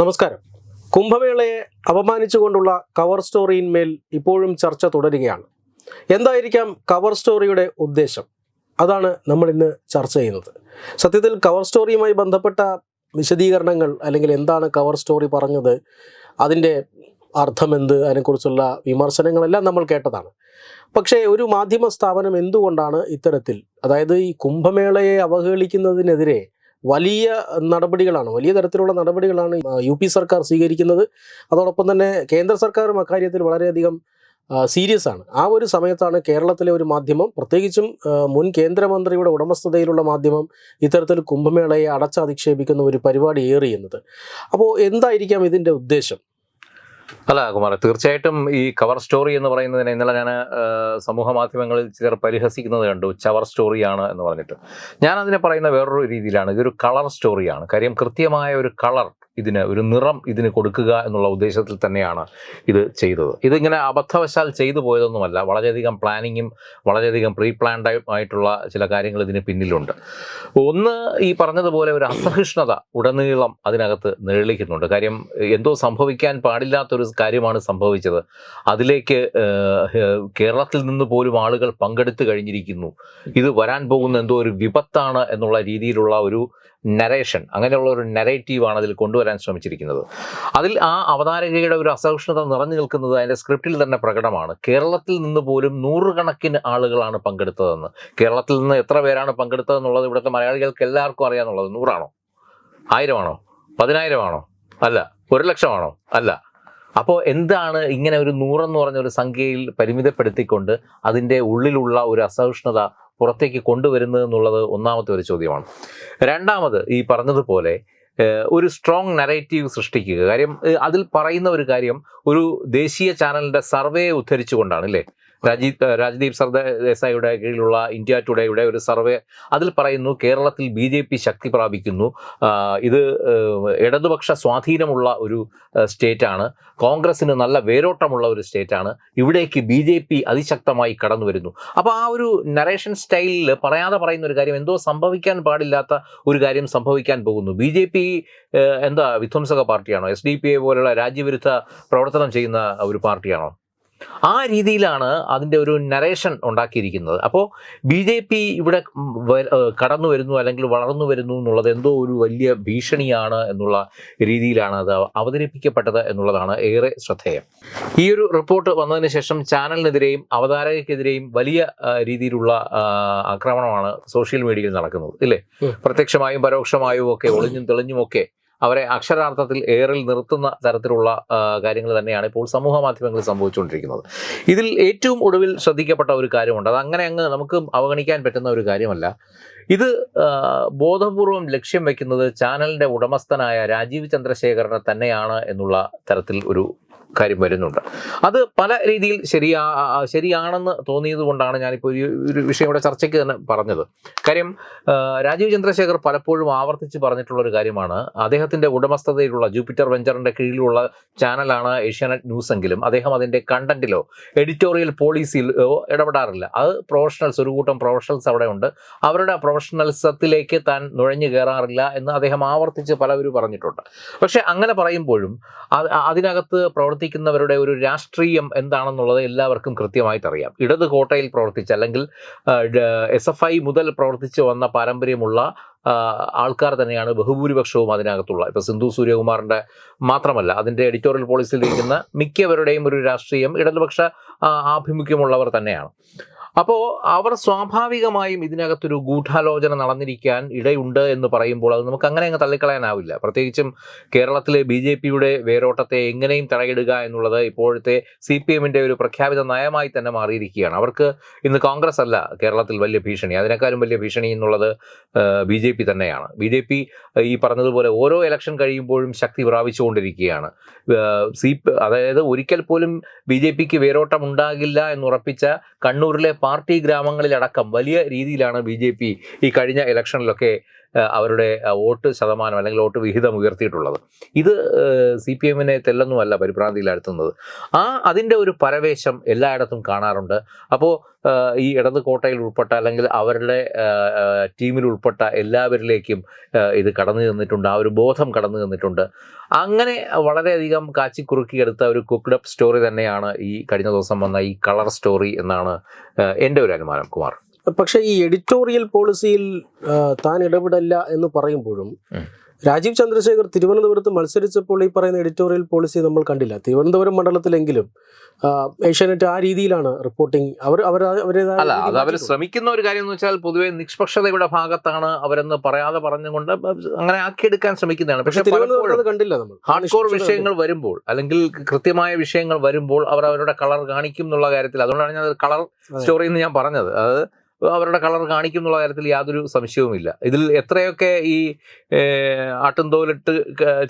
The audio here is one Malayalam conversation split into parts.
നമസ്കാരം. കുംഭമേളയെ അപമാനിച്ചുകൊണ്ടുള്ള കവർ സ്റ്റോറിയിന്മേൽ ഇപ്പോഴും ചർച്ച തുടരുകയാണ്. എന്തായിരിക്കാം കവർ സ്റ്റോറിയുടെ ഉദ്ദേശം? അതാണ് നമ്മൾ ഇന്ന് ചർച്ച ചെയ്യുന്നത്. സത്യത്തിൽ കവർ സ്റ്റോറിയുമായി ബന്ധപ്പെട്ട വിശദീകരണങ്ങൾ അല്ലെങ്കിൽ എന്താണ് കവർ സ്റ്റോറി പറഞ്ഞത് അതിന്റെ അർത്ഥമെന്ത് അതിനെക്കുറിച്ചുള്ള വിമർശനങ്ങളെല്ലാം നമ്മൾ കേട്ടതാണ്. പക്ഷേ ഒരു മാധ്യമ സ്ഥാപനം എന്തുകൊണ്ടാണ് ഇത്തരത്തിൽ അതായത് ഈ കുംഭമേളയെ അവഹേളിക്കുന്നതിനെതിരെ വലിയ നടപടികളാണ് വലിയ തരത്തിലുള്ള നടപടികളാണ് യു പി സർക്കാർ സ്വീകരിക്കുന്നത്. അതോടൊപ്പം തന്നെ കേന്ദ്ര സർക്കാരും അക്കാര്യത്തിൽ വളരെയധികം സീരിയസ് ആണ്. ആ ഒരു സമയത്താണ് കേരളത്തിലെ ഒരു മാധ്യമം പ്രത്യേകിച്ചും മുൻ കേന്ദ്രമന്ത്രിയുടെ ഉടമസ്ഥതയിലുള്ള മാധ്യമം ഇത്തരത്തിൽ കുംഭമേളയെ അടച്ചധിക്ഷേപിക്കുന്ന ഒരു പരിപാടി ഏറിയുന്നത്. അപ്പോൾ എന്തായിരിക്കാം ഇതിന്റെ ഉദ്ദേശം? അല്ല കുമാർ തീർച്ചയായിട്ടും ഈ കവർ സ്റ്റോറി എന്ന് പറയുന്നതിനെ ഇന്നലെ ഞാൻ സമൂഹ മാധ്യമങ്ങളിൽ ചിലർ പരിഹസിക്കുന്നത് കണ്ടു. ചവർ സ്റ്റോറിയാണ് എന്ന് പറഞ്ഞിട്ട്. ഞാൻ അതിനെ പറയുന്ന വേറൊരു രീതിയിലാണ്. ഇതൊരു കളർ സ്റ്റോറിയാണ് കാര്യം കൃത്യമായ ഒരു കളർ ഇതിന് ഒരു നിറം ഇതിന് കൊടുക്കുക എന്നുള്ള ഉദ്ദേശത്തിൽ തന്നെയാണ് ഇത് ചെയ്തത്. ഇതിങ്ങനെ അബദ്ധവശാൽ ചെയ്തു പോയതൊന്നുമല്ല. വളരെയധികം പ്ലാനിങ്ങും വളരെയധികം പ്രീ പ്ലാൻഡ് ആയിട്ടുള്ള ചില കാര്യങ്ങൾ ഇതിന് പിന്നിലുണ്ട്. ഒന്ന് ഈ പറഞ്ഞതുപോലെ ഒരു അസഹിഷ്ണുത ഉടനീളം അതിനകത്ത് നിഴലിക്കുന്നുണ്ട് കാര്യം എന്തോ സംഭവിക്കാൻ പാടില്ലാത്തൊരു കാര്യമാണ് സംഭവിച്ചത്. അതിലേക്ക് കേരളത്തിൽ നിന്ന് പോലും ആളുകൾ പങ്കെടുത്തു കഴിഞ്ഞിരിക്കുന്നു. ഇത് വരാൻ പോകുന്ന എന്തോ ഒരു വിപത്താണ് എന്നുള്ള രീതിയിലുള്ള ഒരു നരേഷൻ അങ്ങനെയുള്ള ഒരു നരേറ്റീവാണ് അതിൽ കൊണ്ടുവരാൻ ശ്രമിച്ചിരിക്കുന്നത്. അതിൽ ആ അവതാരകയുടെ ഒരു അസഹിഷ്ണുത നിറഞ്ഞു നിൽക്കുന്നത് അതിന്റെ സ്ക്രിപ്റ്റിൽ തന്നെ പ്രകടമാണ്. കേരളത്തിൽ നിന്ന് പോലും നൂറുകണക്കിന് ആളുകളാണ് പങ്കെടുത്തതെന്ന്. കേരളത്തിൽ നിന്ന് എത്ര പേരാണ് പങ്കെടുത്തതെന്നുള്ളത് ഇവിടുത്തെ മലയാളികൾക്ക് എല്ലാവർക്കും അറിയാമെന്നുള്ളത്. നൂറാണോ? ആയിരമാണോ? പതിനായിരമാണോ? അല്ല ഒരു ലക്ഷമാണോ? അല്ല. അപ്പോൾ എന്താണ് ഇങ്ങനെ ഒരു നൂറെന്ന് പറഞ്ഞ ഒരു സംഖ്യയിൽ പരിമിതപ്പെടുത്തിക്കൊണ്ട് അതിന്റെ ഉള്ളിലുള്ള ഒരു അസഹിഷ്ണുത പുറത്തേക്ക് കൊണ്ടുവരുന്നത് എന്നുള്ളത് ഒന്നാമത്തെ ഒരു ചോദ്യമാണ്. രണ്ടാമത് ഈ പറഞ്ഞതുപോലെ ഒരു സ്ട്രോങ് നറേറ്റീവ് സൃഷ്ടിക്കുക. കാര്യം അതിൽ പറയുന്ന ഒരു കാര്യം ഒരു ദേശീയ ചാനലിന്റെ സർവേ ഉദ്ധരിച്ചുകൊണ്ടാണ് അല്ലേ? രാജീവ് രാജ്ദീപ് സർദേശായിയുടെ കീഴിലുള്ള ഇന്ത്യ ടുഡേയുടെ ഒരു സർവേ അതിൽ പറയുന്നു കേരളത്തിൽ ബി ജെ പി ശക്തി പ്രാപിക്കുന്നു. ഇത് ഇടതുപക്ഷ സ്വാധീനമുള്ള ഒരു സ്റ്റേറ്റാണ്. കോൺഗ്രസിന് നല്ല വേരോട്ടമുള്ള ഒരു സ്റ്റേറ്റാണ്. ഇവിടേക്ക് ബി ജെ പി അതിശക്തമായി കടന്നു വരുന്നു. അപ്പോൾ ആ ഒരു നറേഷൻ സ്റ്റൈലിൽ പറയാതെ പറയുന്ന ഒരു കാര്യം എന്തോ സംഭവിക്കാൻ പാടില്ലാത്ത ഒരു കാര്യം സംഭവിക്കാൻ പോകുന്നു. ബി ജെ പി എന്താ വിധ്വംസക പാർട്ടിയാണോ? എസ് ഡി പി എ പോലുള്ള രാജ്യവിരുദ്ധ പ്രവർത്തനം ചെയ്യുന്ന ഒരു പാർട്ടിയാണോ? ആ രീതിയിലാണ് അതിന്റെ ഒരു നരേഷൻ ഉണ്ടാക്കിയിരിക്കുന്നത്. അപ്പോൾ ബി ജെ പി ഇവിടെ കടന്നു വരുന്നു അല്ലെങ്കിൽ വളർന്നു വരുന്നു എന്നുള്ളത് എന്തോ ഒരു വലിയ ഭീഷണിയാണ് എന്നുള്ള രീതിയിലാണ് അത് അവതരിപ്പിക്കപ്പെട്ടത് എന്നുള്ളതാണ് ഏറെ ശ്രദ്ധേയം. ഈ ഒരു റിപ്പോർട്ട് വന്നതിന് ശേഷം ചാനലിനെതിരെയും അവതാരകയ്ക്കെതിരെയും വലിയ രീതിയിലുള്ള ആക്രമണമാണ് സോഷ്യൽ മീഡിയയിൽ നടക്കുന്നത്. ഇല്ലേ? പ്രത്യക്ഷമായും പരോക്ഷമായും ഒക്കെ ഒളിഞ്ഞും തെളിഞ്ഞും ഒക്കെ അവരെ അക്ഷരാർത്ഥത്തിൽ ഏറിൽ നിർത്തുന്ന തരത്തിലുള്ള കാര്യങ്ങൾ തന്നെയാണ് ഇപ്പോൾ സമൂഹ മാധ്യമങ്ങളിൽ സംഭവിച്ചുകൊണ്ടിരിക്കുന്നത്. ഇതിൽ ഏറ്റവും ഒടുവിൽ ശ്രദ്ധിക്കപ്പെട്ട ഒരു കാര്യമുണ്ട്. അത് അങ്ങനെ അങ്ങ് നമുക്ക് അവഗണിക്കാൻ പറ്റുന്ന ഒരു കാര്യമല്ല. ഇത് ബോധപൂർവം ലക്ഷ്യം വെക്കുന്നത് ചാനലിന്റെ ഉടമസ്ഥനായ രാജീവ് ചന്ദ്രശേഖരനെ തന്നെയാണ് എന്നുള്ള തരത്തിൽ ഒരു കാര്യം വരുന്നുണ്ട്. അത് പല രീതിയിൽ ശരിയാ ശരിയാണെന്ന് തോന്നിയത് കൊണ്ടാണ് ഞാനിപ്പോൾ ഈ ഒരു വിഷയം ഇവിടെ ചർച്ചയ്ക്ക് തന്നെ പറഞ്ഞത്. കാര്യം രാജീവ് ചന്ദ്രശേഖർ പലപ്പോഴും ആവർത്തിച്ച് പറഞ്ഞിട്ടുള്ള ഒരു കാര്യമാണ്. അദ്ദേഹത്തിന്റെ ഉടമസ്ഥതയിലുള്ള ജൂപ്പിറ്റർ വെഞ്ചറിന്റെ കീഴിലുള്ള ചാനലാണ് ഏഷ്യാനെറ്റ് ന്യൂസ് എങ്കിലും അദ്ദേഹം അതിന്റെ കണ്ടന്റിലോ എഡിറ്റോറിയൽ പോളിസിയിലോ ഇടപെടാറില്ല. അത് പ്രൊഫഷണൽസ് ഒരു കൂട്ടം പ്രൊഫഷണൽസ് അവിടെ ഉണ്ട്. അവരുടെ പ്രൊഫഷണൽസത്തിലേക്ക് താൻ നുഴഞ്ഞു കയറാറില്ല എന്ന് അദ്ദേഹം ആവർത്തിച്ച് പലവരും പറഞ്ഞിട്ടുണ്ട്. പക്ഷേ അങ്ങനെ പറയുമ്പോഴും അതിനകത്ത് അതിനകത്ത് പ്രവർത്തിക്കുന്നവരുടെ ഒരു രാഷ്ട്രീയം എന്താണെന്നുള്ളത് എല്ലാവർക്കും കൃത്യമായിട്ട് അറിയാം ഇടത് കോട്ടയിൽ പ്രവർത്തിച്ച അല്ലെങ്കിൽ എസ് എഫ് ഐ മുതൽ പ്രവർത്തിച്ചു വന്ന പാരമ്പര്യമുള്ള ആൾക്കാർ തന്നെയാണ് ബഹുഭൂരിപക്ഷവും അതിനകത്തുള്ള. ഇപ്പൊ സിന്ധു സൂര്യകുമാറിന്റെ മാത്രമല്ല അതിന്റെ എഡിറ്റോറിയൽ പോളിസിയിൽ ഇരിക്കുന്ന മിക്കവരുടെയും ഒരു രാഷ്ട്രീയം ഇടതുപക്ഷ ആഭിമുഖ്യമുള്ളവർ തന്നെയാണ്. അപ്പോൾ അവർ സ്വാഭാവികമായും ഇതിനകത്തൊരു ഗൂഢാലോചന നടന്നിരിക്കാൻ ഇടയുണ്ട് എന്ന് പറയുമ്പോൾ അത് നമുക്ക് അങ്ങനെ അങ്ങ് തള്ളിക്കളയാനാവില്ല. പ്രത്യേകിച്ചും കേരളത്തിലെ ബി ജെ പിയുടെ വേരോട്ടത്തെ എങ്ങനെയും തടയിടുക എന്നുള്ളത് ഇപ്പോഴത്തെ സി പി എമ്മിന്റെ ഒരു പ്രഖ്യാപിത നയമായി തന്നെ മാറിയിരിക്കുകയാണ്. അവർക്ക് ഇന്ന് കോൺഗ്രസ് അല്ല കേരളത്തിൽ വലിയ ഭീഷണി. അതിനേക്കാളും വലിയ ഭീഷണി എന്നുള്ളത് ബി ജെ പി തന്നെയാണ്. ബി ജെ പി ഈ പറഞ്ഞതുപോലെ ഓരോ ഇലക്ഷൻ കഴിയുമ്പോഴും ശക്തി പ്രാപിച്ചുകൊണ്ടിരിക്കുകയാണ്. സി അതായത് ഒരിക്കൽ പോലും ബി ജെ പിക്ക് വേരോട്ടം ഉണ്ടാകില്ല എന്നുറപ്പിച്ച കണ്ണൂരിലെ പാർട്ടി ഗ്രാമങ്ങളിലടക്കം വലിയ രീതിയിലാണ് ബി ജെ പി ഈ കഴിഞ്ഞ ഇലക്ഷനിലൊക്കെ അവരുടെ വോട്ട് ശതമാനം അല്ലെങ്കിൽ വോട്ട് വിഹിതം ഉയർത്തിയിട്ടുള്ളത്. ഇത് സി പി എമ്മിനെ തെല്ലൊന്നുമല്ല പരിഭ്രാന്തിയിലാഴ്ത്തുന്നത് ആ അതിന്റെ ഒരു പരവേശം എല്ലായിടത്തും കാണാറുണ്ട്. അപ്പോൾ ഈ ഇടത് കോട്ടയിൽ ഉൾപ്പെട്ട അല്ലെങ്കിൽ അവരുടെ ടീമിൽ ഉൾപ്പെട്ട എല്ലാവരിലേക്കും ഇത് കടന്നു ചെന്നിട്ടുണ്ട്. ആ ഒരു ബോധം കടന്നു ചെന്നിട്ടുണ്ട്. അങ്ങനെ വളരെയധികം കാച്ചിക്കുറുക്കിയെടുത്ത ഒരു കുക്ക്ഡ് അപ്പ് സ്റ്റോറി തന്നെയാണ് ഈ കഴിഞ്ഞ ദിവസം വന്ന ഈ കളർ സ്റ്റോറി എന്നാണ് എന്റെ ഒരു അനുമാനം കുമാർ. പക്ഷേ ഈ എഡിറ്റോറിയൽ പോളിസിയിൽ താൻ ഇടപെടില്ല എന്ന് പറയുമ്പോഴും രാജീവ് ചന്ദ്രശേഖർ തിരുവനന്തപുരത്ത് മത്സരിച്ചപ്പോൾ ഈ പറയുന്ന എഡിറ്റോറിയൽ പോളിസി നമ്മൾ കണ്ടില്ല. തിരുവനന്തപുരം മണ്ഡലത്തിലെങ്കിലും ഏഷ്യാനെറ്റ് ആ രീതിയിലാണ് റിപ്പോർട്ടിംഗ് അവർ അവർ അവരേതായ അല്ല അത് അവർ ശ്രമിക്കുന്ന ഒരു കാര്യം എന്ന് വെച്ചാൽ പൊതുവെ നിഷ്പക്ഷതയുടെ ഭാഗത്താണ് അവരെന്ന് പറയാതെ പറഞ്ഞുകൊണ്ട് അങ്ങനെ ആക്കിയെടുക്കാൻ ശ്രമിക്കുന്നതാണ്. പക്ഷേ തിരുവനന്തപുരത്ത് കണ്ടില്ല നമ്മൾ. ഹാർഡ് കോർ വിഷയങ്ങൾ വരുമ്പോൾ അല്ലെങ്കിൽ കൃത്യമായ വിഷയങ്ങൾ വരുമ്പോൾ അവർ അവരുടെ കളർ കാണിക്കും എന്നുള്ള കാര്യത്തിൽ. അതുകൊണ്ടാണ് ഞാൻ കളർ. സ്റ്റോറി എന്ന് ഞാൻ പറഞ്ഞത്. അത് അവരുടെ കളർ കാണിക്കുന്നുള്ള കാര്യത്തിൽ യാതൊരു സംശയവുമില്ല. ഇതിൽ എത്രയൊക്കെ ഈ ആട്ടും ആട്ടുംതോലിട്ട്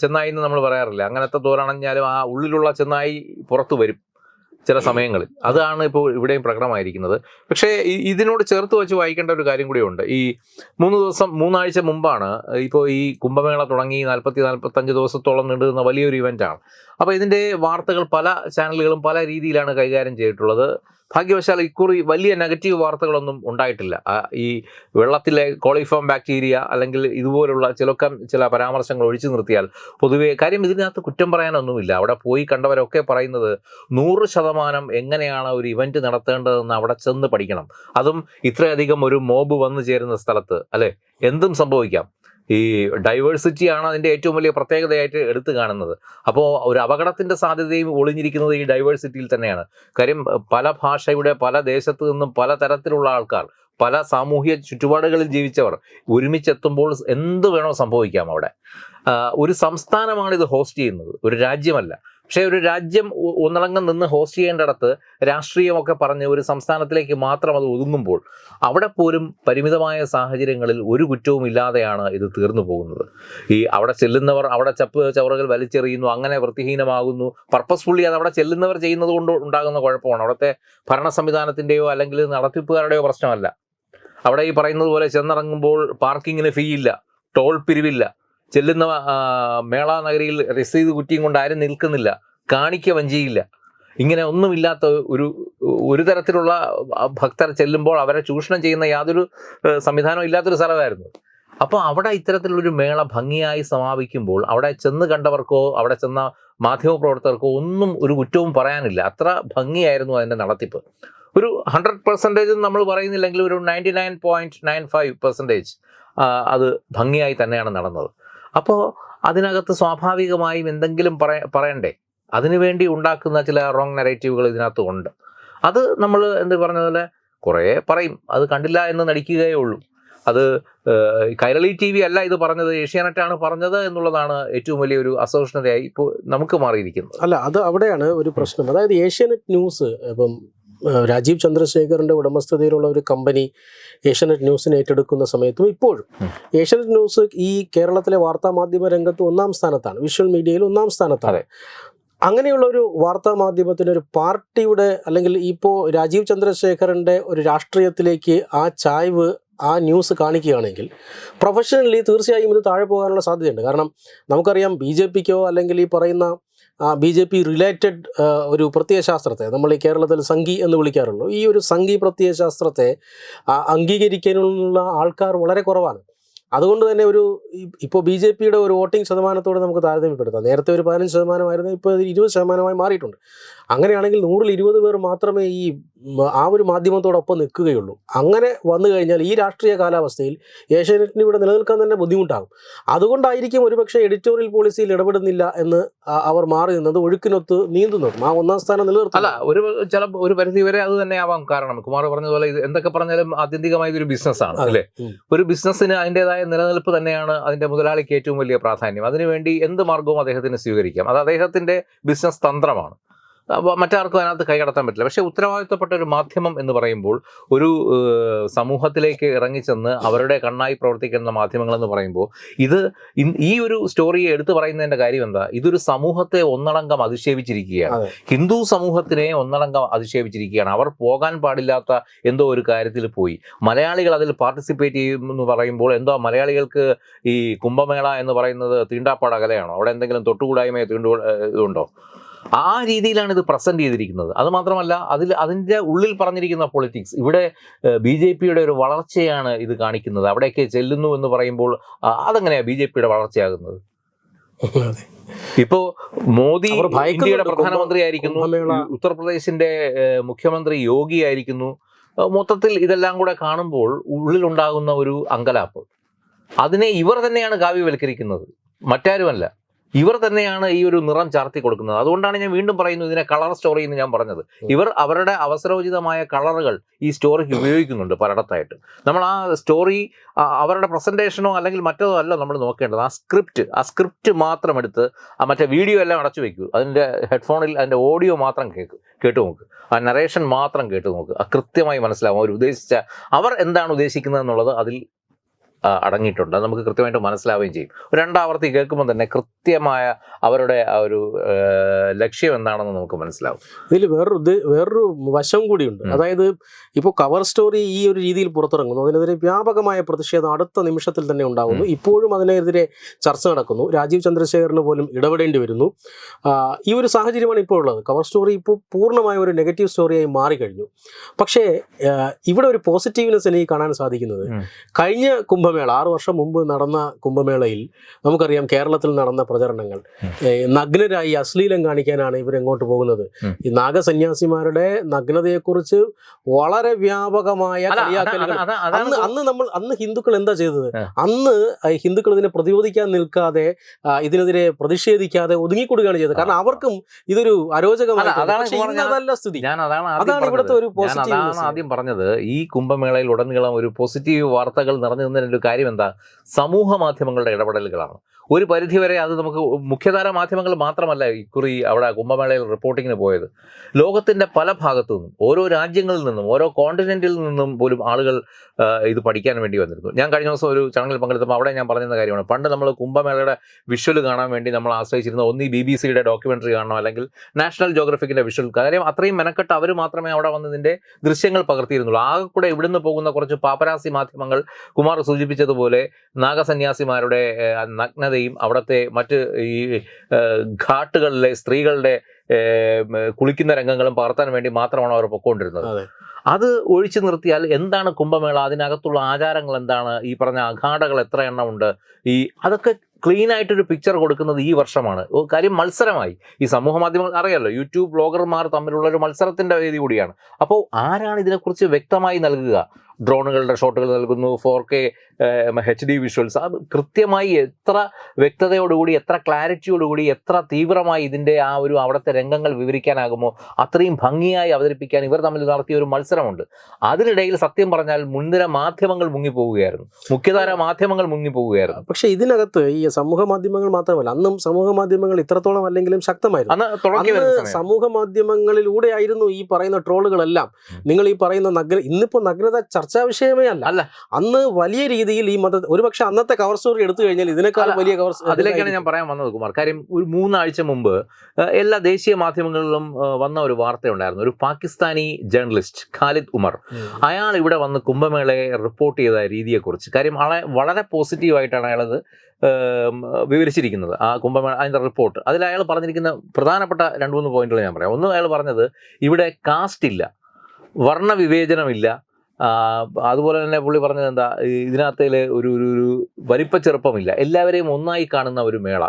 ചെന്നായി എന്ന് നമ്മൾ പറയാറില്ല? അങ്ങനത്തെ തോലാണെങ്കിലും ആ ഉള്ളിലുള്ള ചെന്നായി പുറത്തു വരും ചില സമയങ്ങളിൽ. അതാണ് ഇപ്പോൾ ഇവിടെയും പ്രകടമായിരിക്കുന്നത്. പക്ഷേ ഇതിനോട് ചേർത്ത് വെച്ച് വായിക്കേണ്ട ഒരു കാര്യം കൂടിയുണ്ട് ഈ മൂന്ന് ദിവസം മൂന്നാഴ്ച മുമ്പാണ് ഇപ്പോൾ ഈ കുംഭമേള തുടങ്ങി നാൽപ്പത്തി നാൽപ്പത്തഞ്ച് ദിവസത്തോളം നീണ്ടുന്ന വലിയൊരു ഇവന്റാണ് അപ്പോൾ ഇതിന്റെ വാർത്തകൾ പല ചാനലുകളും പല രീതിയിലാണ് കൈകാര്യം ചെയ്തിട്ടുള്ളത്. ഭാഗ്യവശാൽ ഇക്കുറി വലിയ നെഗറ്റീവ് വാർത്തകളൊന്നും ഉണ്ടായിട്ടില്ല. ഈ വെള്ളത്തിലെ കോളിഫോം ബാക്ടീരിയ അല്ലെങ്കിൽ ഇതുപോലുള്ള ചിലക്കം ചില പരാമർശങ്ങൾ ഒഴിച്ചു നിർത്തിയാൽ പൊതുവേ കാര്യം ഇതിനകത്ത് കുറ്റം പറയാനൊന്നുമില്ല. അവിടെ പോയി കണ്ടവരൊക്കെ പറയുന്നത് നൂറ് ശതമാനം എങ്ങനെയാണ് ഒരു ഇവന്റ് നടത്തേണ്ടതെന്ന് അവിടെ ചെന്ന് പഠിക്കണം. അതും ഇത്രയധികം ഒരു മോബ് വന്നു ചേരുന്ന സ്ഥലത്ത് അല്ലേ? എന്തും സംഭവിക്കാം. ഈ ഡൈവേഴ്സിറ്റി ആണ് അതിന്റെ ഏറ്റവും വലിയ പ്രത്യേകതയായിട്ട് എടുത്തു കാണുന്നത്. അപ്പോൾ ഒരു അപകടത്തിന്റെ സാധ്യതയും ഒളിഞ്ഞിരിക്കുന്നത് ഈ ഡൈവേഴ്സിറ്റിയിൽ തന്നെയാണ്. കാര്യം പല ഭാഷയുടെ പല ദേശത്തു നിന്നും പല തരത്തിലുള്ള ആൾക്കാർ പല സാമൂഹിക ചുറ്റുപാടുകളിൽ ജീവിച്ചവർ ഒരുമിച്ചെത്തുമ്പോൾ എന്ത് വേണോ സംഭവിക്കാം അവിടെ. ഒരു സംസ്ഥാനമാണ് ഇത് ഹോസ്റ്റ് ചെയ്യുന്നത്. ഒരു രാജ്യമല്ല. പക്ഷേ ഒരു രാജ്യം ഒന്നിളങ്ങം നിന്ന് ഹോസ്റ്റ് ചെയ്യേണ്ടിടത്ത് രാഷ്ട്രീയമൊക്കെ പറഞ്ഞ് ഒരു സംസ്ഥാനത്തിലേക്ക് മാത്രം അത് ഒതുങ്ങുമ്പോൾ അവിടെ പോലും പരിമിതമായ സാഹചര്യങ്ങളിൽ ഒരു കുറ്റവും ഇല്ലാതെയാണ് ഇത് തീർന്നു പോകുന്നത്. ഈ അവിടെ ചെല്ലുന്നവർ അവിടെ ചപ്പ് ചവറുകൾ വലിച്ചെറിയുന്നു അങ്ങനെ വൃത്തിഹീനമാകുന്നു പർപ്പസ്ഫുള്ളി അത് അവിടെ ചെല്ലുന്നവർ ചെയ്യുന്നത് കൊണ്ട് ഉണ്ടാകുന്ന കുഴപ്പമാണ്. അവിടുത്തെ ഭരണ സംവിധാനത്തിന്റെയോ അല്ലെങ്കിൽ നടത്തിപ്പുകാരുടെയോ പ്രശ്നമല്ല. അവിടെ ഈ പറയുന്നത് പോലെ ചെന്നിറങ്ങുമ്പോൾ പാർക്കിങ്ങിന് ഫീ ഇല്ല ടോൾ പിരിവില്ല ചെല്ലുന്ന മേള നഗരിയിൽ രസീത് കുറ്റിയും കൊണ്ട് ആരും നിൽക്കുന്നില്ല. കാണിക്ക വഞ്ചിയില്ല. ഇങ്ങനെ ഒന്നുമില്ലാത്ത ഒരു ഒരു തരത്തിലുള്ള ഭക്തർ ചെല്ലുമ്പോൾ അവരെ ചൂഷണം ചെയ്യുന്ന യാതൊരു സംവിധാനവും ഇല്ലാത്തൊരു സ്ഥലമായിരുന്നു. അപ്പോൾ അവിടെ ഇത്തരത്തിലുള്ളൊരു മേള ഭംഗിയായി സമാപിക്കുമ്പോൾ അവിടെ ചെന്ന് കണ്ടവർക്കോ അവിടെ ചെന്ന മാധ്യമപ്രവർത്തകർക്കോ ഒന്നും ഒരു കുറ്റവും പറയാനില്ല. അത്ര ഭംഗിയായിരുന്നു അതിന്റെ നടത്തിപ്പ്. ഒരു ഹൺഡ്രഡ് പെർസെന്റേജ് നമ്മൾ പറയുന്നില്ലെങ്കിൽ ഒരു ninety nine point nine five percentage അത് ഭംഗിയായി തന്നെയാണ് നടന്നത്. അപ്പോൾ അതിനകത്ത് സ്വാഭാവികമായും എന്തെങ്കിലും പറയ പറയണ്ടേ? അതിനുവേണ്ടി ഉണ്ടാക്കുന്ന ചില റോങ് നെറേറ്റീവുകൾ ഇതിനകത്ത് ഉണ്ട്. അത് നമ്മൾ എന്ത് പറഞ്ഞതുപോലെ കുറേ പറയും. അത് കണ്ടില്ല എന്ന് നടിക്കുകയേ ഉള്ളൂ. അത് കൈരളി ടി വി അല്ല ഇത് പറഞ്ഞത്. ഏഷ്യാനെറ്റാണ് പറഞ്ഞത് എന്നുള്ളതാണ് ഏറ്റവും വലിയൊരു അസോഷണതയായി ഇപ്പോൾ നമുക്ക് മാറിയിരിക്കുന്നത്. അല്ല അത് അവിടെയാണ് ഒരു പ്രശ്നം. അതായത് ഏഷ്യാനെറ്റ് ന്യൂസ് ഇപ്പം രാജീവ് ചന്ദ്രശേഖറിന്റെ ഉടമസ്ഥതയിലുള്ള ഒരു കമ്പനി ഏഷ്യാനെറ്റ് ന്യൂസിനെ ഏറ്റെടുക്കുന്ന സമയത്തും ഇപ്പോഴും ഏഷ്യനെറ്റ് ന്യൂസ് ഈ കേരളത്തിലെ വാർത്താ മാധ്യമ രംഗത്ത് ഒന്നാം സ്ഥാനത്താണ് വിഷ്വൽ മീഡിയയിൽ ഒന്നാം സ്ഥാനത്താണ്. അങ്ങനെയുള്ള ഒരു വാർത്താ മാധ്യമത്തിന് ഒരു പാർട്ടിയുടെ അല്ലെങ്കിൽ ഇപ്പോൾ രാജീവ് ചന്ദ്രശേഖറിന്റെ ഒരു രാഷ്ട്രീയത്തിലേക്ക് ആ ചായ്വ് ആ ന്യൂസ് കാണിക്കുകയാണെങ്കിൽ പ്രൊഫഷണലി തീർച്ചയായും ഇത് താഴെ പോകാനുള്ള സാധ്യതയുണ്ട്. കാരണം നമുക്കറിയാം ബി ജെ പിക്കോ അല്ലെങ്കിൽ ഈ പറയുന്ന ബി ജെ പി റിലേറ്റഡ് ഒരു പ്രത്യയശാസ്ത്രത്തെ നമ്മൾ ഈ കേരളത്തിൽ സംഘി എന്ന് വിളിക്കാറുള്ളൂ ഈ ഒരു സംഘി പ്രത്യയശാസ്ത്രത്തെ അംഗീകരിക്കാനുള്ള ആൾക്കാർ വളരെ കുറവാണ്. അതുകൊണ്ട് തന്നെ ഒരു ഇപ്പോൾ ബി ജെ പിയുടെ ഒരു വോട്ടിംഗ് ശതമാനത്തോടെ നമുക്ക് താരതമ്യപ്പെടുത്താം. നേരത്തെ ഒരു പതിനഞ്ച് ശതമാനമായിരുന്നു ഇപ്പോൾ ഇത് ഇരുപത് ശതമാനമായി മാറിയിട്ടുണ്ട്. അങ്ങനെയാണെങ്കിൽ നൂറിൽ ഇരുപത് പേർ മാത്രമേ ഈ ആ ഒരു മാധ്യമത്തോടൊപ്പം നിൽക്കുകയുള്ളൂ. അങ്ങനെ വന്നു കഴിഞ്ഞാൽ ഈ രാഷ്ട്രീയ കാലാവസ്ഥയിൽ ഏഷ്യാനെറ്റിന് ഇവിടെ നിലനിൽക്കാൻ തന്നെ ബുദ്ധിമുട്ടാകും. അതുകൊണ്ടായിരിക്കും ഒരുപക്ഷെ എഡിറ്റോറിയൽ പോളിസിയിൽ ഇടപെടുന്നില്ല എന്ന് അവർ മാറി നിന്നത് ഒഴുക്കിനൊത്ത് നീന്തുന്നതും. ആ ഒന്നാം സ്ഥാനം അല്ല ഒരു ചില ഒരു പരിധി വരെ അത് തന്നെ ആവാം. കാരണം കുമാർ പറഞ്ഞതുപോലെ ഇത് എന്തൊക്കെ പറഞ്ഞാലും ആത്യന്തികമായി ഒരു ബിസിനസ്സാണ്. അല്ലേ? ഒരു ബിസിനസ്സിന് അതിന്റെതായ നിലനിൽപ്പ് തന്നെയാണ് അതിന്റെ മുതലാളിക്ക് ഏറ്റവും വലിയ പ്രാധാന്യം. അതിനുവേണ്ടി എന്ത് മാർഗവും അദ്ദേഹത്തിന് സ്വീകരിക്കാം? അത് അദ്ദേഹത്തിന്റെ ബിസിനസ് തന്ത്രമാണ്. മറ്റാർക്കും അതിനകത്ത് കൈകടത്താൻ പറ്റില്ല. പക്ഷേ ഉത്തരവാദിത്തപ്പെട്ട ഒരു മാധ്യമം എന്ന് പറയുമ്പോൾ ഒരു സമൂഹത്തിലേക്ക് ഇറങ്ങിച്ചെന്ന് അവരുടെ കണ്ണായി പ്രവർത്തിക്കുന്ന മാധ്യമങ്ങൾ എന്ന് പറയുമ്പോൾ ഇത് ഈ ഒരു സ്റ്റോറിയെ എടുത്തു പറയുന്നതിന്റെ കാര്യം എന്താ? ഇതൊരു സമൂഹത്തെ ഒന്നടങ്കം അധിക്ഷേപിച്ചിരിക്കുകയാണ്. ഹിന്ദു സമൂഹത്തിനെ ഒന്നടങ്കം അധിക്ഷേപിച്ചിരിക്കുകയാണ്. അവർ പോകാൻ പാടില്ലാത്ത എന്തോ ഒരു കാര്യത്തിൽ പോയി. മലയാളികൾ അതിൽ പാർട്ടിസിപ്പേറ്റ് ചെയ്യും എന്ന് പറയുമ്പോൾ എന്തോ മലയാളികൾക്ക് ഈ കുംഭമേള എന്ന് പറയുന്നത് തീണ്ടാപ്പാട് അകലെയാണോ അവിടെ എന്തെങ്കിലും തൊട്ടുകൂടായ്മയോ തീണ്ടു ഇതുണ്ടോ? ആ രീതിയിലാണ് ഇത് പ്രസന്റ് ചെയ്തിരിക്കുന്നത്. അതുമാത്രമല്ല അതിൽ അതിന്റെ ഉള്ളിൽ പറഞ്ഞിരിക്കുന്ന പൊളിറ്റിക്സ് ഇവിടെ ബി ജെ പിയുടെ ഒരു വളർച്ചയാണ് ഇത് കാണിക്കുന്നത്. അവിടെയൊക്കെ ചെല്ലുന്നു എന്ന് പറയുമ്പോൾ അതെങ്ങനെയാണ് അതെങ്ങനെയാ ബി ജെ പിയുടെ വളർച്ചയാകുന്നത്? ഇപ്പോ മോദി ഇന്ത്യയുടെ പ്രധാനമന്ത്രി ആയിരിക്കുന്നു ഉത്തർപ്രദേശിന്റെ മുഖ്യമന്ത്രി യോഗി ആയിരിക്കുന്നു. മൊത്തത്തിൽ ഇതെല്ലാം കൂടെ കാണുമ്പോൾ ഉള്ളിലുണ്ടാകുന്ന ഒരു അങ്കലാപ്പ്. അതിനെ ഇവർ തന്നെയാണ് കാവ്യവൽക്കരിക്കുന്നത്. മറ്റാരുമല്ല. ഇവർ തന്നെയാണ് ഈ ഒരു നിറം ചാർത്തി കൊടുക്കുന്നത്. അതുകൊണ്ടാണ് ഞാൻ വീണ്ടും പറയുന്നത് ഇതിനെ കളർ സ്റ്റോറി എന്ന് ഞാൻ പറഞ്ഞത്. ഇവർ അവരുടെ അവസരോചിതമായ കളറുകൾ ഈ സ്റ്റോറിക്ക് ഉപയോഗിക്കുന്നുണ്ട് പലയിടത്തായിട്ട്. നമ്മൾ ആ സ്റ്റോറി അവരുടെ പ്രസന്റേഷനോ അല്ലെങ്കിൽ മറ്റോ അല്ല നമ്മൾ നോക്കേണ്ടത്. ആ സ്ക്രിപ്റ്റ് ആ സ്ക്രിപ്റ്റ് മാത്രം എടുത്ത് ആ മറ്റേ വീഡിയോ എല്ലാം അടച്ചു വെക്കൂ. അതിന്റെ ഹെഡ്ഫോണിൽ അതിന്റെ ഓഡിയോ മാത്രം കേൾക്കും കേട്ടു നോക്ക്. ആ നറേഷൻ മാത്രം കേട്ടു നോക്ക്. ആ കൃത്യമായി മനസ്സിലാവും. അവർ ഉദ്ദേശിച്ച അവർ എന്താണ് ഉദ്ദേശിക്കുന്നത് എന്നുള്ളത് അതിൽ അടങ്ങിയിട്ടുണ്ട്. നമുക്ക് കൃത്യമായിട്ട് മനസ്സിലാവുകയും ചെയ്യും. ഒരു രണ്ടാവർത്തി കേൾക്കുമ്പോൾ തന്നെ കൃത്യമായ അവരുടെ ആ ഒരു ലക്ഷ്യം എന്താണെന്ന് നമുക്ക് മനസ്സിലാവും. ഇതിൽ വേറൊരു വേറൊരു വശം കൂടിയുണ്ട്. അതായത് ഇപ്പോൾ കവർ സ്റ്റോറി ഈ ഒരു രീതിയിൽ പുറത്തിറങ്ങുന്നു. അതിനെതിരെ വ്യാപകമായ പ്രതിഷേധം അടുത്ത നിമിഷത്തിൽ തന്നെ ഉണ്ടാകുന്നു ഇപ്പോഴും അതിനെതിരെ ചർച്ച നടക്കുന്നു. രാജീവ് ചന്ദ്രശേഖറിന് പോലും ഇടപെടേണ്ടി വരുന്നു. ഈ ഒരു സാഹചര്യമാണ് ഇപ്പോൾ ഉള്ളത്. കവർ സ്റ്റോറി ഇപ്പോൾ പൂർണമായ ഒരു നെഗറ്റീവ് സ്റ്റോറിയായി മാറിക്കഴിഞ്ഞു. പക്ഷേ ഇവിടെ ഒരു പോസിറ്റീവ്നെസ് എനിക്ക് കാണാൻ സാധിക്കുന്നത് കഴിഞ്ഞ കഴിഞ്ഞ കുംഭമേള. ആറു വർഷം മുമ്പ് നടന്ന കുംഭമേളയിൽ നമുക്കറിയാം കേരളത്തിൽ നടന്ന പ്രചരണങ്ങൾ. നഗ്നരായി അശ്ലീലം കാണിക്കാനാണ് ഇവരെങ്ങോട്ട് പോകുന്നത്. ഈ നാഗസന്യാസിമാരുടെ നഗ്നതയെക്കുറിച്ച് വളരെ വ്യാപകമായ കളിയാക്കലുകൾ. അന്ന് അന്ന് നമ്മൾ അന്ന് ഹിന്ദുക്കൾ എന്താ ചെയ്തത്? അന്ന് ഹിന്ദുക്കൾ ഇതിനെ പ്രതിരോധിക്കാൻ നിൽക്കാതെ ഇതിനെതിരെ പ്രതിഷേധിക്കാതെ ഒതുങ്ങിക്കൊടുക്കുകയാണ് ചെയ്തത്. കാരണം അവർക്കും ഇതൊരു അരോചകമാണ് അതല്ല സ്ഥിതി. അതാണ് ആദ്യം ഇവിടുത്തെ പറഞ്ഞത്. ഒരു ഞാൻ പോസിറ്റീവ് അതാണ് ആദ്യം പറഞ്ഞത്. ഈ കുംഭമേളയിൽ ഉടനീളം ഒരു പോസിറ്റീവ് വാർത്തകൾ നിറഞ്ഞു നിന്നതിന്റെ ഒരു കാര്യം എന്താ? സമൂഹ മാധ്യമങ്ങളുടെ ഇടപെടലുകളാണ്. ഒരു പരിധിവരെ അത് നമുക്ക് മുഖ്യധാര മാധ്യമങ്ങൾ മാത്രമല്ല ഇക്കുറി അവിടെ കുംഭമേളയിൽ റിപ്പോർട്ടിങ്ങിന് പോയത്. ലോകത്തിന്റെ പല ഭാഗത്തു നിന്നും ഓരോ രാജ്യങ്ങളിൽ നിന്നും ഓരോ കോണ്ടിനെന്റിൽ നിന്നും പോലും ആളുകൾ ഇത് പഠിക്കാൻ വേണ്ടി വന്നിരുന്നു. ഞാൻ കഴിഞ്ഞ ദിവസം ഒരു ചടങ്ങിൽ പങ്കെടുത്തപ്പോൾ അവിടെ ഞാൻ പറഞ്ഞിരുന്ന കാര്യമാണ്. പണ്ട് നമ്മൾ കുംഭമേളയുടെ വിഷ്വൽ കാണാൻ വേണ്ടി നമ്മൾ ആശ്രയിച്ചിരുന്ന ഒന്നീ ബി ബി സിയുടെ ഡോക്യുമെന്ററി കാണണം അല്ലെങ്കിൽ നാഷണൽ ജോഗ്രഫിക്കിന്റെ വിഷ്വൽ കാര്യം അത്രയും മെനക്കെട്ട് അവർ മാത്രമേ അവിടെ വന്നതിന്റെ ദൃശ്യങ്ങൾ പകർത്തിയിരുന്നുള്ളൂ. ആകെ കൂടെ ഇവിടുന്ന് പോകുന്ന കുറച്ച് പാപ്പരാസി മാധ്യമങ്ങൾ കുമാർ സൂചിപ്പിച്ചതുപോലെ നാഗസന്യാസിമാരുടെ നഗ്നതയും അവിടുത്തെ മറ്റ് ഈ ഘാട്ടുകളിലെ സ്ത്രീകളുടെ കുളിക്കുന്ന രംഗങ്ങളും പകർത്താൻ വേണ്ടി മാത്രമാണ് അവർ പൊക്കോണ്ടിരുന്നത് അതെ. ഒഴിച്ചു നിർത്തിയാൽ എന്താണ് കുംഭമേള? അതിനകത്തുള്ള ആചാരങ്ങൾ എന്താണ്? ഈ പറഞ്ഞ അഘാടകൾ എത്ര എണ്ണം ഉണ്ട്? ഈ അതൊക്കെ ക്ലീൻ ആയിട്ടൊരു പിക്ചർ കൊടുക്കുന്നത് ഈ വർഷമാണ്. കാര്യം മത്സരമായി. ഈ സമൂഹ മാധ്യമങ്ങൾ അറിയാലോ യൂട്യൂബ് ബ്ലോഗർമാർ തമ്മിലുള്ള ഒരു മത്സരത്തിന്റെ വേദി കൂടിയാണ്. അപ്പോൾ ആരാണ് ഇതിനെക്കുറിച്ച് വ്യക്തമായി നൽകുക? ഡ്രോണുകളുടെ ഷോട്ടുകൾ നൽകുന്നു four K H D visuals. അത് കൃത്യമായി എത്ര വ്യക്തതയോടുകൂടി എത്ര ക്ലാരിറ്റിയോടുകൂടി എത്ര തീവ്രമായി ഇതിന്റെ ആ ഒരു അവിടുത്തെ രംഗങ്ങൾ വിവരിക്കാനാകുമോ അത്രയും ഭംഗിയായി അവതരിപ്പിക്കാൻ ഇവർ തമ്മിൽ നടത്തിയ ഒരു മത്സരമുണ്ട്. അതിനിടയിൽ സത്യം പറഞ്ഞാൽ മുൻനിര മാധ്യമങ്ങൾ മുങ്ങിപ്പോവുകയായിരുന്നു. മുഖ്യധാര മാധ്യമങ്ങൾ മുങ്ങിപ്പോവുകയായിരുന്നു. പക്ഷേ ഇതിനകത്ത് ഈ സമൂഹ മാധ്യമങ്ങൾ മാത്രമല്ല അന്നും സമൂഹ മാധ്യമങ്ങൾ ഇത്രത്തോളം അല്ലെങ്കിലും ശക്തമായിരുന്നു. സമൂഹ മാധ്യമങ്ങളിലൂടെ ആയിരുന്നു ഈ പറയുന്ന ട്രോളുകളെല്ലാം. നിങ്ങൾ ഈ പറയുന്ന നഗ്ന ഇന്നിപ്പോൾ നഗ്നത ചർച്ചാ വിഷയമേ അല്ല. അല്ല. അന്ന് വലിയ രീതിയിൽ ഈ മത ഒരുപക്ഷെ അന്നത്തെ കവർ സ്റ്റോറി എടുത്തു കഴിഞ്ഞാൽ ഇതിനേക്കാൾ വലിയ കവർ അതിലേക്കാണ് ഞാൻ പറയാൻ വന്നത് കുമാർ. കാര്യം ഒരു മൂന്നാഴ്ച മുമ്പ് എല്ലാ ദേശീയ മാധ്യമങ്ങളിലും വന്ന ഒരു വാർത്തയുണ്ടായിരുന്നു. ഒരു പാകിസ്ഥാനി ജേർണലിസ്റ്റ് ഖാലിദ് ഉമർ. അയാൾ ഇവിടെ വന്ന് കുംഭമേളയെ റിപ്പോർട്ട് ചെയ്ത രീതിയെക്കുറിച്ച് കാര്യം ആളെ വളരെ പോസിറ്റീവായിട്ടാണ് അയാളത് വിവരിച്ചിരിക്കുന്നത്. ആ കുംഭമേള അതിന്റെ റിപ്പോർട്ട് അതിൽ അയാൾ പറഞ്ഞിരിക്കുന്ന പ്രധാനപ്പെട്ട രണ്ട് മൂന്ന് പോയിന്റുകൾ ഞാൻ പറയാം. ഒന്ന് അയാൾ പറഞ്ഞത് ഇവിടെ കാസ്റ്റ് ഇല്ല വർണവിവേചനമില്ല അതുപോലെ തന്നെ പുള്ളി പറഞ്ഞത് എന്താ ഈ ഇതിനകത്തേൽ ഒരു ഒരു വലിപ്പ ചെറുപ്പമില്ല. എല്ലാവരെയും ഒന്നായി കാണുന്ന ഒരു മേള.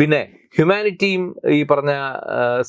പിന്നെ ഹ്യൂമാനിറ്റിയും ഈ പറഞ്ഞ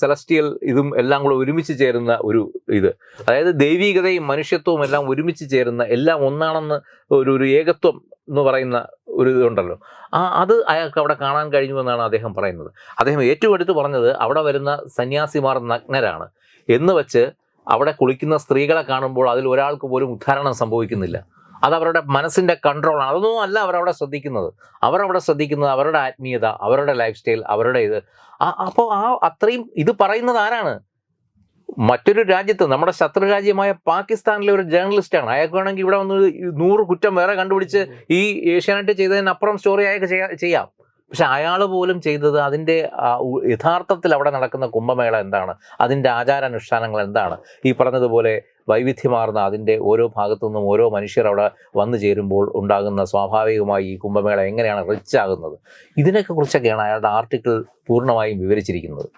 സെലസ്റ്റിയൽ ഇതും എല്ലാം കൂടെ ഒരുമിച്ച് ചേരുന്ന ഒരു ഇത്. അതായത് ദൈവികതയും മനുഷ്യത്വവും എല്ലാം ഒരുമിച്ച് ചേരുന്ന എല്ലാം ഒന്നാണെന്ന് ഒരു ഒരു ഏകത്വം എന്ന് പറയുന്ന ഒരു ഇതുണ്ടല്ലോ ആ അത് അയാൾക്ക് അവിടെ കാണാൻ കഴിഞ്ഞു എന്നാണ് അദ്ദേഹം പറയുന്നത്. അദ്ദേഹം ഏറ്റവും എടുത്ത് പറഞ്ഞത് അവിടെ വരുന്ന സന്യാസിമാർ നഗ്നരാണ്. എന്ന് വെച്ച് അവിടെ കുളിക്കുന്ന സ്ത്രീകളെ കാണുമ്പോൾ അതിൽ ഒരാൾക്ക് പോലും ഉദ്ധാരണം സംഭവിക്കുന്നില്ല. അത് അവരുടെ മനസ്സിന്റെ കൺട്രോളാണ് അതൊന്നും അല്ല അവരവിടെ ശ്രദ്ധിക്കുന്നത്. അവരവിടെ ശ്രദ്ധിക്കുന്നത് അവരുടെ ആത്മീയത അവരുടെ ലൈഫ് സ്റ്റൈൽ അവരുടെ ഇത്. അപ്പോൾ ആ അത്രയും ഇത് പറയുന്നത് ആരാണ്? മറ്റൊരു രാജ്യത്ത് നമ്മുടെ ശത്രു രാജ്യമായ പാകിസ്ഥാനിലെ ഒരു ജേർണലിസ്റ്റാണ് അയാൾക്ക് വേണമെങ്കിൽ ഇവിടെ വന്ന് നൂറ് കുറ്റം വേറെ കണ്ടുപിടിച്ച് ഈ ഏഷ്യാനെറ്റ് ചെയ്തതിനപ്പുറം സ്റ്റോറി അയാൾക്ക് ചെയ്യാം. പക്ഷെ അയാൾ പോലും ചെയ്തത് അതിന്റെ യഥാർത്ഥത്തിൽ അവിടെ നടക്കുന്ന കുംഭമേള എന്താണ്? അതിന്റെ ആചാരാനുഷ്ഠാനങ്ങൾ എന്താണ്? ഈ പറഞ്ഞതുപോലെ വൈവിധ്യമാർന്ന അതിന്റെ ഓരോ ഭാഗത്തു നിന്നും ഓരോ മനുഷ്യർ അവിടെ വന്നു ചേരുമ്പോൾ ഉണ്ടാകുന്ന സ്വാഭാവികമായി ഈ കുംഭമേള എങ്ങനെയാണ് റിച്ച് ആകുന്നത്? ഇതിനൊക്കെ കുറിച്ചൊക്കെയാണ് അയാളുടെ ആർട്ടിക്കിൾ പൂർണമായും വിവരിച്ചിരിക്കുന്നത്.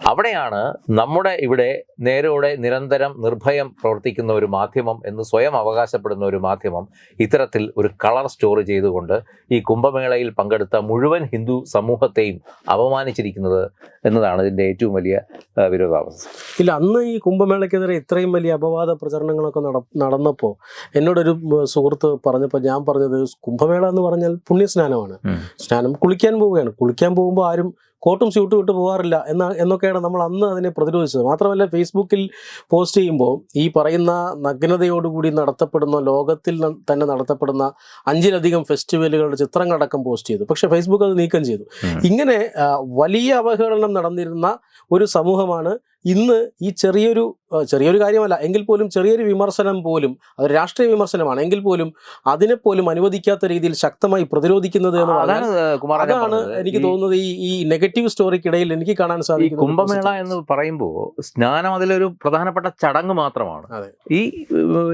അവിടെയാണ് നമ്മുടെ ഇവിടെ നേരോടെ നിരന്തരം നിർഭയം പ്രവർത്തിക്കുന്ന ഒരു മാധ്യമം എന്ന് സ്വയം അവകാശപ്പെടുന്ന ഒരു മാധ്യമം ഇത്തരത്തിൽ ഒരു കളർ സ്റ്റോറി ചെയ്തുകൊണ്ട് ഈ കുംഭമേളയിൽ പങ്കെടുത്ത മുഴുവൻ ഹിന്ദു സമൂഹത്തെയും അപമാനിച്ചിരിക്കുന്നത് എന്നതാണ് ഇതിന്റെ ഏറ്റവും വലിയ വിരോധാവസ്ഥ. ഇല്ല അന്ന് ഈ കുംഭമേളയ്ക്കെതിരെ ഇത്രയും വലിയ അപവാദ പ്രചരണങ്ങളൊക്കെ നട നടന്നപ്പോൾ എന്നോടൊരു സുഹൃത്ത് പറഞ്ഞപ്പോൾ ഞാൻ പറഞ്ഞത് കുംഭമേള എന്ന് പറഞ്ഞാൽ പുണ്യസ്നാനമാണ്. സ്നാനം കുളിക്കാൻ പോവുകയാണ്. കുളിക്കാൻ പോകുമ്പോൾ ആരും കോട്ടും സ്യൂട്ടും ഇട്ട് പോകാറില്ല എന്ന എന്നൊക്കെയാണ് നമ്മൾ അന്ന് അതിനെ പ്രതിരോധിച്ചത്. മാത്രമല്ല ഫേസ്ബുക്കിൽ പോസ്റ്റ് ചെയ്യുമ്പോൾ ഈ പറയുന്ന നഗ്നതയോടുകൂടി നടത്തപ്പെടുന്ന ലോകത്തിൽ തന്നെ നടത്തപ്പെടുന്ന അഞ്ചിലധികം ഫെസ്റ്റിവലുകളുടെ ചിത്രങ്ങളടക്കം പോസ്റ്റ് ചെയ്തു. പക്ഷേ ഫേസ്ബുക്ക് അത് നീക്കം ചെയ്തു. ഇങ്ങനെ വലിയ അവഹേളനം നടന്നിരുന്ന ഒരു സമൂഹമാണ് ഇന്ന് ഈ ചെറിയൊരു ചെറിയൊരു കാര്യമല്ല എങ്കിൽ പോലും ചെറിയൊരു വിമർശനം പോലും അത് രാഷ്ട്രീയ വിമർശനമാണ്. എങ്കിൽ പോലും അതിനെ പോലും അനുവദിക്കാത്ത രീതിയിൽ ശക്തമായി പ്രതിരോധിക്കുന്നത് എന്ന് പറഞ്ഞാൽ അതാണ്. എനിക്ക് തോന്നുന്നത് ഈ ഈ നെഗറ്റീവ് സ്റ്റോറിക്കിടയിൽ എനിക്ക് കാണാൻ സാധിക്കും കുംഭമേള എന്ന് പറയുമ്പോൾ സ്നാനം അതിലൊരു പ്രധാനപ്പെട്ട ചടങ്ങ് മാത്രമാണ്. ഈ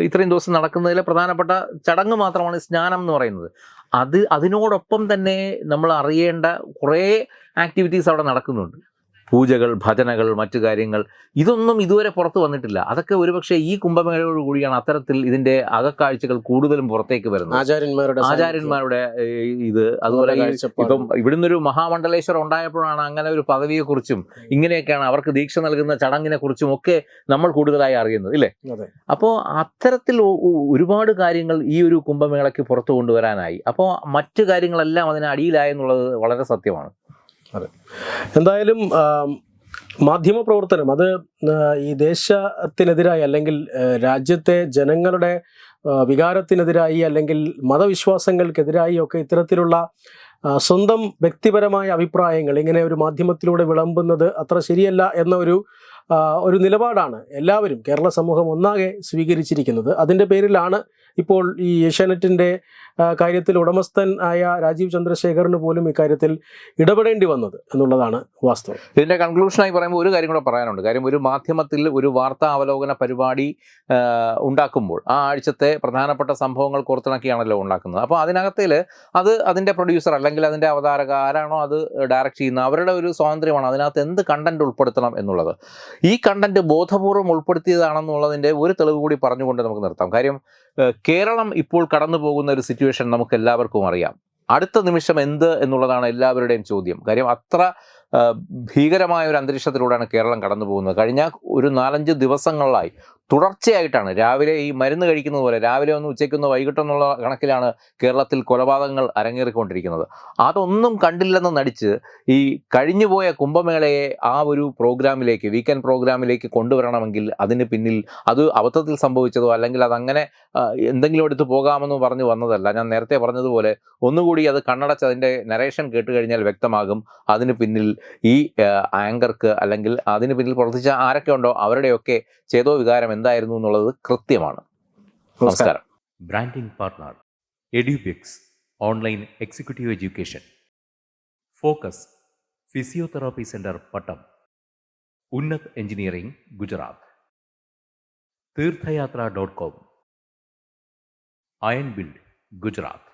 ഇത്രയും ദിവസം നടക്കുന്നതിലെ പ്രധാനപ്പെട്ട ചടങ്ങ് മാത്രമാണ് സ്നാനം എന്ന് പറയുന്നത്. അത് അതിനോടൊപ്പം തന്നെ നമ്മൾ അറിയേണ്ട കുറേ ആക്ടിവിറ്റീസ് അവിടെ നടക്കുന്നുണ്ട്. പൂജകൾ ഭജനകൾ മറ്റു കാര്യങ്ങൾ ഇതൊന്നും ഇതുവരെ പുറത്ത് വന്നിട്ടില്ല. അതൊക്കെ ഒരുപക്ഷെ ഈ കുംഭമേളയോട് കൂടിയാണ് അത്തരത്തിൽ ഇതിന്റെ അകക്കാഴ്ചകൾ കൂടുതലും പുറത്തേക്ക് വരുന്നത്. ആചാര്യന്മാരുടെ ആചാര്യന്മാരുടെ ഇത് അതുപോലെ. ഇപ്പം ഇവിടുന്ന് ഒരു മഹാമണ്ഡലേശ്വരം ഉണ്ടായപ്പോഴാണ് അങ്ങനെ ഒരു പദവിയെക്കുറിച്ചും ഇങ്ങനെയൊക്കെയാണ് അവർക്ക് ദീക്ഷ നൽകുന്ന ചടങ്ങിനെ കുറിച്ചും ഒക്കെ നമ്മൾ കൂടുതലായി അറിയുന്നത് ഇല്ലേ. അപ്പോൾ അത്തരത്തിൽ ഒരുപാട് കാര്യങ്ങൾ ഈ ഒരു കുംഭമേളയ്ക്ക് പുറത്തു കൊണ്ടുവരാനായി. അപ്പോൾ മറ്റു കാര്യങ്ങളെല്ലാം അതിന് അടിയിലായെന്നുള്ളത് വളരെ സത്യമാണ്. എന്തായാലും ആം, മാധ്യമ പ്രവർത്തനം അത് ഈ ദേശത്തിനെതിരായി അല്ലെങ്കിൽ രാജ്യത്തെ ജനങ്ങളുടെ വികാരത്തിനെതിരായി അല്ലെങ്കിൽ മതവിശ്വാസങ്ങൾക്കെതിരായി ഒക്കെ ഇത്തരത്തിലുള്ള സ്വന്തം വ്യക്തിപരമായ അഭിപ്രായങ്ങൾ ഇങ്ങനെ ഒരു മാധ്യമത്തിലൂടെ വിളമ്പുന്നത് അത്ര ശരിയല്ല എന്ന ഒരു ഒരു നിലപാടാണ് എല്ലാവരും കേരള സമൂഹം ഒന്നാകെ സ്വീകരിച്ചിരിക്കുന്നത്. അതിന്റെ പേരിലാണ് ഇപ്പോൾ ഈ ഏഷ്യാനെറ്റിന്റെ കാര്യത്തിൽ ഉടമസ്ഥൻ ആയ രാജീവ് ചന്ദ്രശേഖറിന് പോലും ഇക്കാര്യത്തിൽ ഇടപെടേണ്ടി വന്നത് എന്നുള്ളതാണ് വാസ്തവം. ഇതിന്റെ കൺക്ലൂഷനായി പറയുമ്പോൾ ഒരു കാര്യം കൂടെ പറയാനുണ്ട്. കാര്യം ഒരു മാധ്യമത്തിൽ ഒരു വാർത്താ അവലോകന പരിപാടി ഉണ്ടാക്കുമ്പോൾ ആ ആഴ്ചത്തെ പ്രധാനപ്പെട്ട സംഭവങ്ങൾ കോർത്തിണക്കിയാണല്ലോ ഉണ്ടാക്കുന്നത്. അപ്പോൾ അതിനകത്തിൽ അത് അതിന്റെ പ്രൊഡ്യൂസർ അല്ലെങ്കിൽ അതിന്റെ അവതാരക ആരാണോ അത് ഡയറക്റ്റ് ചെയ്യുന്നത് അവരുടെ ഒരു സ്വാതന്ത്ര്യമാണ്. അതിനകത്ത് എന്ത് കണ്ടന്റ് ഉൾപ്പെടുത്തണം എന്നുള്ളത്. ഈ കണ്ടന്റ് ബോധപൂർവം ഉൾപ്പെടുത്തിയതാണെന്നുള്ളതിന്റെ ഒരു തെളിവ് കൂടി പറഞ്ഞുകൊണ്ട് നമുക്ക് നിർത്താം. കാര്യം കേരളം ഇപ്പോൾ കടന്നു പോകുന്ന ഒരു സിറ്റുവേഷൻ നമുക്ക് എല്ലാവർക്കും അറിയാം. അടുത്ത നിമിഷം എന്ത് എന്നുള്ളതാണ് എല്ലാവരുടെയും ചോദ്യം. കാര്യം അത്ര ഭീകരമായ ഒരു അന്തരീക്ഷത്തിലൂടെയാണ് കേരളം കടന്നു പോകുന്നത്. കഴിഞ്ഞ ഒരു നാലഞ്ച് ദിവസങ്ങളിലായി തുടർച്ചയായിട്ടാണ്. രാവിലെ ഈ മരുന്ന് കഴിക്കുന്നത് പോലെ രാവിലെ ഒന്ന് ഉച്ചയ്ക്കൊന്ന് വൈകിട്ടെന്നുള്ള കണക്കിലാണ് കേരളത്തിൽ കൊലപാതകങ്ങൾ അരങ്ങേറിക്കൊണ്ടിരിക്കുന്നത്. അതൊന്നും കണ്ടില്ലെന്ന് നടിച്ച് ഈ കഴിഞ്ഞുപോയ കുംഭമേളയെ ആ ഒരു പ്രോഗ്രാമിലേക്ക് വീക്കെൻഡ് പ്രോഗ്രാമിലേക്ക് കൊണ്ടുവരണമെങ്കിൽ അതിന് പിന്നിൽ അത് അബദ്ധത്തിൽ സംഭവിച്ചതോ അല്ലെങ്കിൽ അതങ്ങനെ എന്തെങ്കിലും എടുത്ത് പോകാമെന്ന് പറഞ്ഞു വന്നതല്ല. ഞാൻ നേരത്തെ പറഞ്ഞതുപോലെ ഒന്നുകൂടി അത് കണ്ണടച്ച് അതിന്റെ നരേഷൻ കേട്ട് കഴിഞ്ഞാൽ വ്യക്തമാകും അതിന് പിന്നിൽ ഈ ആങ്കർക്ക് അല്ലെങ്കിൽ അതിന് പിന്നിൽ പ്രവർത്തിച്ച ആരൊക്കെ ഉണ്ടോ അവരുടെയൊക്കെ ചേതോ വികാരം എന്തായിരുന്നു എന്നുള്ളത് കൃത്യമാണ് നമസ്കാരം Branding partner EduBix Online Executive Education Focus Physiotherapy Center Pattam Unnat Engineering Gujarat Teerthayatra dot com iron build Gujarat